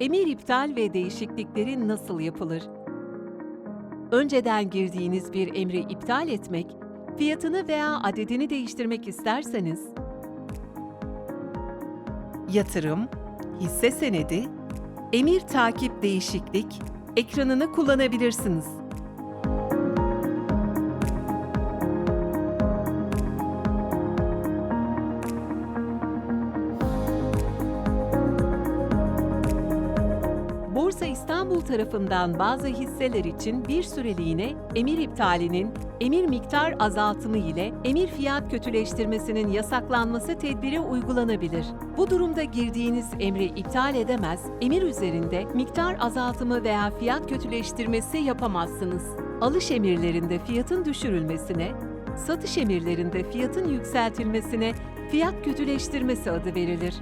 Emir iptal ve değişiklikleri nasıl yapılır? Önceden girdiğiniz bir emri iptal etmek, fiyatını veya adedini değiştirmek isterseniz, yatırım, hisse senedi, emir takip değişiklik ekranını kullanabilirsiniz. Borsa İstanbul tarafından bazı hisseler için bir süreliğine emir iptalinin, emir miktar azaltımı ile emir fiyat kötüleştirmesinin yasaklanması tedbiri uygulanabilir. Bu durumda girdiğiniz emri iptal edemez, emir üzerinde miktar azaltımı veya fiyat kötüleştirmesi yapamazsınız. Alış emirlerinde fiyatın düşürülmesine, satış emirlerinde fiyatın yükseltilmesine fiyat kötüleştirmesi adı verilir.